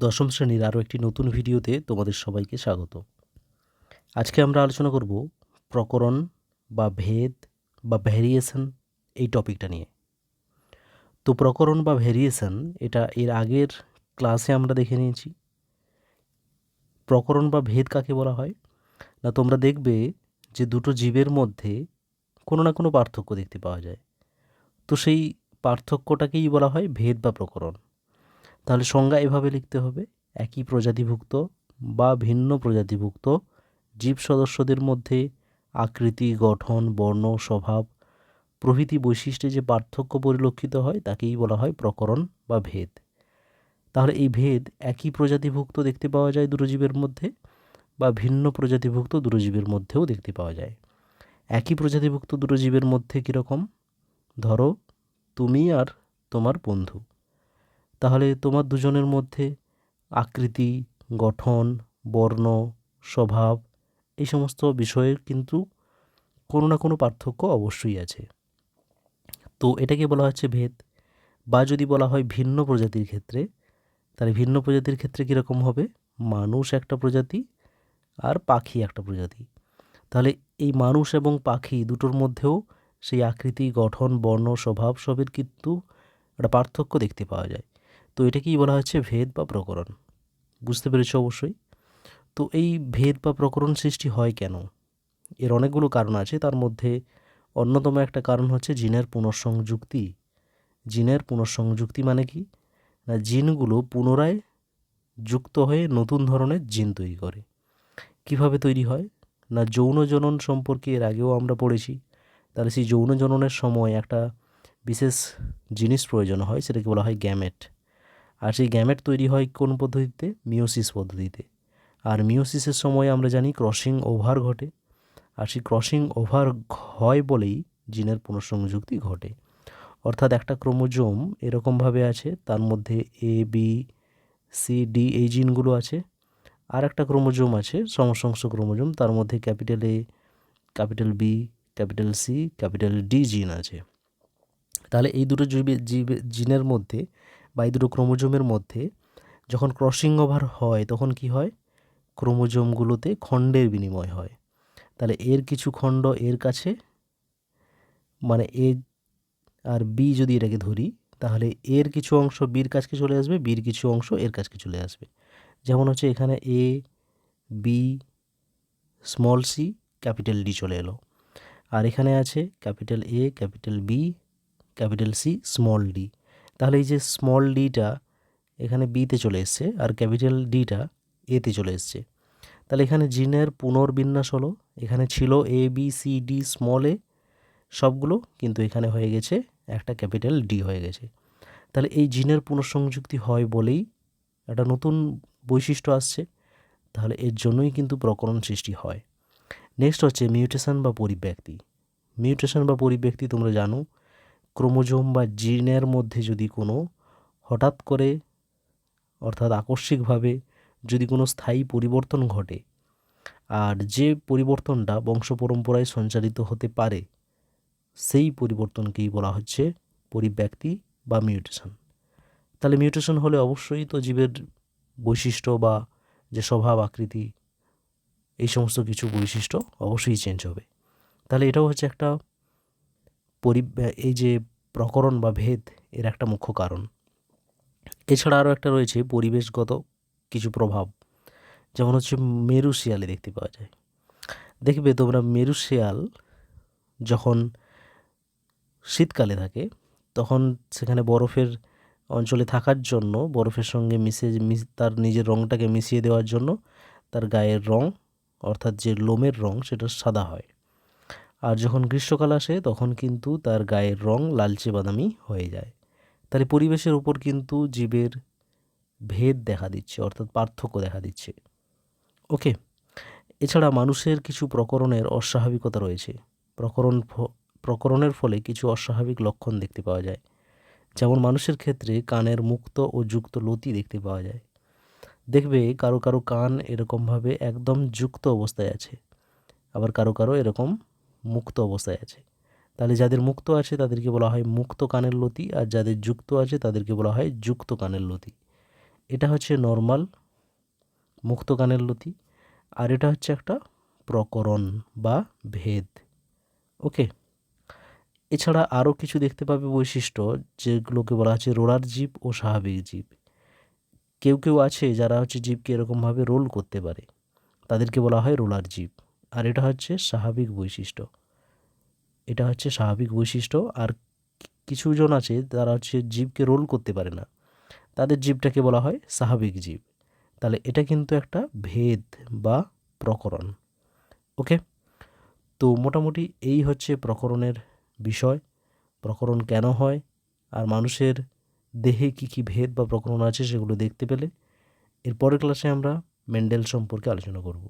দশম শ্রেণির আরও একটি নতুন ভিডিওতে তোমাদের সবাইকে স্বাগত। আজকে আমরা আলোচনা করব প্রকরণ বা ভেদ বা ভ্যারিয়েশন এই টপিকটা নিয়ে। তো প্রকরণ বা ভ্যারিয়েশন এটা এর আগের ক্লাসে আমরা দেখে নিয়েছি। প্রকরণ বা ভেদ কাকে বলা হয়? না, তোমরা দেখবে যে দুটো জীবের মধ্যে কোনো না কোনো পার্থক্য দেখতে পাওয়া যায়। তো সেই পার্থক্যটাকেই বলা হয় ভেদ বা প্রকরণ। তাহলে সংজ্ঞা এভাবে লিখতে হবে, একই প্রজাতিভুক্ত বা ভিন্ন প্রজাতিভুক্ত, জীব সদস্যদের মধ্যে আকৃতি, গঠন, বর্ণ, স্বভাব, প্রভৃতি বৈশিষ্ট্যে যে পার্থক্য পরিলক্ষিত হয় তাকেই বলা হয় প্রকরণ বা ভেদ। তাহলে এই ভেদ একই প্রজাতিভুক্ত দেখতে পাওয়া যায় দুটো মধ্যে বা ভিন্ন প্রজাতিভুক্ত দুটো মধ্যেও দেখতে পাওয়া যায়। একই প্রজাতিভুক্ত দুটো মধ্যে কীরকম ধরো, তুমি আর তোমার বন্ধু। তাহলে তোমার দুজনের মধ্যে আকৃতি, গঠন, বর্ণ, স্বভাব এই সমস্ত বিষয়ের কিন্তু কোনো না কোনো পার্থক্য অবশ্যই আছে। তো এটাকে বলা হচ্ছে ভেদ বা যদি বলা হয় ভিন্ন প্রজাতির ক্ষেত্রে, তাহলে ভিন্ন প্রজাতির ক্ষেত্রে কীরকম হবে? মানুষ একটা প্রজাতি আর পাখি একটা প্রজাতি। তাহলে এই মানুষ এবং পাখি দুটোর মধ্যেও সেই আকৃতি, গঠন, বর্ণ, স্বভাব সবের কিন্তু একটা পার্থক্য দেখতে পাওয়া যায়। তো এটাকেই বলা হচ্ছে ভেদ বা প্রকরণ। বুঝতে পেরেছ অবশ্যই? তো এই ভেদ বা প্রকরণ সৃষ্টি হয় কেন? এর অনেকগুলো কারণ আছে, তার মধ্যে অন্যতম একটা কারণ হচ্ছে জিনের পুনঃসংযুক্তি। জিনের পুনঃসংযুক্তি মানে কি? না, জিনগুলো পুনরায় যুক্ত হয়ে নতুন ধরনের জিন তৈরি করে। কীভাবে তৈরি হয়? না, যৌন জনন সম্পর্কে এর আগেও আমরা পড়েছি। তাহলে সেই যৌন জননের সময় একটা বিশেষ জিনিস প্রয়োজন হয়, সেটাকে বলা হয় গ্যামেট। আর সেই গ্যামেট তৈরি হয় কোন পদ্ধতিতে? মিওসিস পদ্ধতিতে। আর মিওসিসের সময় আমরা জানি ক্রসিং ওভার ঘটে। আর সেই ক্রসিং ওভার হয় বলেই জিনের পুনঃসংযুক্তি ঘটে। অর্থাৎ একটা ক্রোমোজোম এরকমভাবে আছে, তার মধ্যে এ বি সি ডি এই জিনগুলো আছে। আর একটা ক্রোমোজোম আছে, সমসংস ক্রোমোজোম, তার মধ্যে capital A capital B capital C capital D gene আছে। তাহলে এই দুটো জীবে জীবে জিনের মধ্যে বা এই দুটো ক্রোমোজোমের মধ্যে যখন ক্রসিং ওভার হয়, তখন কি হয়? ক্রোমোজোমগুলোতে খণ্ডের বিনিময় হয়। তাহলে এর কিছু খণ্ড এর কাছে মানে এ আর বি যদি এটাকে ধরি, তাহলে এর কিছু অংশ বির কাছকে চলে আসবে, বির কিছু অংশ এর কাছকে চলে আসবে। যেমন হচ্ছে এখানে A, B, small C, capital D চলে এলো। আর এখানে আছে capital A, capital B, capital C, small D. তাহলে এই যে স্মল ডিটা এখানে বিতে চলে এসছে আর ক্যাপিটাল ডিটা এতে চলে এসছে। তাহলে এখানে জিনের পুনর্বিন্যাস হলো, এখানে ছিল A B C D small A সবগুলো কিন্তু এখানে হয়ে গেছে, একটা ক্যাপিটাল ডি হয়ে গেছে। তাহলে এই জিনের পুনঃসংযুক্তি হয় বলেই একটা নতুন বৈশিষ্ট্য আসছে, তাহলে এর জন্যই কিন্তু প্রকরণ সৃষ্টি হয়। নেক্সট হচ্ছে মিউটেশন বা পরিব্যক্তি। মিউটেশন বা পরিব্যক্তি তোমরা জানো ক্রোমোজোম বা জিনের মধ্যে যদি কোনো হঠাৎ করে, অর্থাৎ আকস্মিকভাবে যদি কোনো স্থায়ী পরিবর্তন ঘটে, আর যে পরিবর্তনটা বংশ পরম্পরায় সঞ্চালিত হতে পারে, সেই পরিবর্তনকেই বলা হচ্ছে পরিব্যক্তি বা মিউটেশন। তাহলে মিউটেশন হলে অবশ্যই তো জীবের বৈশিষ্ট্য বা যে স্বভাব, আকৃতি, এই সমস্ত কিছু বৈশিষ্ট্য অবশ্যই চেঞ্জ হবে। তাহলে এটাও হচ্ছে একটা পরি, এই যে প্রকরণ বা ভেদ, এর একটা মুখ্য কারণ। এছাড়া আরও একটা রয়েছে পরিবেশগত কিছু প্রভাব। যেমন হচ্ছে মেরু শিয়ালে দেখতে পাওয়া যায়। দেখবে তোমরা মেরু শিয়াল যখন শীতকালে থাকে, তখন সেখানে বরফের অঞ্চলে থাকার জন্য, বরফের সঙ্গে মিশে, তার নিজের রঙটাকে মিশিয়ে দেওয়ার জন্য, তার গায়ের রং, অর্থাৎ যে লোমের রং, সেটা সাদা হয়। আর যখন গ্রীষ্মকাল আসে, তখন কিন্তু তার গায়ের রং লালচে বাদামি হয়ে যায়। তাহলে পরিবেশের উপর কিন্তু জীবের ভেদ দেখা দিচ্ছে, অর্থাৎ পার্থক্য দেখা দিচ্ছে। ওকে, এছাড়া মানুষের কিছু প্রকরণের অস্বাভাবিকতা রয়েছে। প্রকরণ প্রকরণের ফলে কিছু অস্বাভাবিক লক্ষণ দেখতে পাওয়া যায়। যেমন মানুষের ক্ষেত্রে কানের মুক্ত ও যুক্ত লতি দেখতে পাওয়া যায়। দেখবে কারও কারও কান এরকমভাবে একদম যুক্ত অবস্থায় আছে, আবার কারও কারও এরকম মুক্ত অবস্থায় আছে। তাহলে যাদের মুক্ত আছে তাদেরকে বলা হয় মুক্ত কানের লতি আর যাদের যুক্ত আছে তাদেরকে বলা হয় যুক্ত কানের লতি। এটা হচ্ছে নর্মাল মুক্ত কানের লতি আর এটা হচ্ছে একটা প্রকরণ বা ভেদ। ওকে? এছাড়া আরও কিছু দেখতে পাবে বৈশিষ্ট্য যেগুলোকে বলা হচ্ছে রোলার জীব ও স্বাভাবিক জীব। কেউ কেউ আছে যারা হচ্ছে জীবকে এরকমভাবে রোল করতে পারে। তাদেরকে বলা হয় রোলার জীব। আর এটা হচ্ছে স্বাভাবিক বৈশিষ্ট্য। এটা হচ্ছে স্বাভাবিক বৈশিষ্ট্য আর কিছুজন আছে তারা হচ্ছে জীবকে রোল করতে পারে না। তাদের জীবটাকে বলা হয় স্বাভাবিক জীব। তাহলে এটা কিন্তু একটা ভেদ বা প্রকরণ। ওকে? তো মোটামুটি এই হচ্ছে প্রকরণের বিষয়। প্রকরণ কেন হয়? আর মানুষের দেহে কী কী ভেদ বা প্রকরণ আছে সেগুলো দেখতে পেলে। এর পরের ক্লাসে আমরা মেন্ডেল সম্পর্কে আলোচনা করব।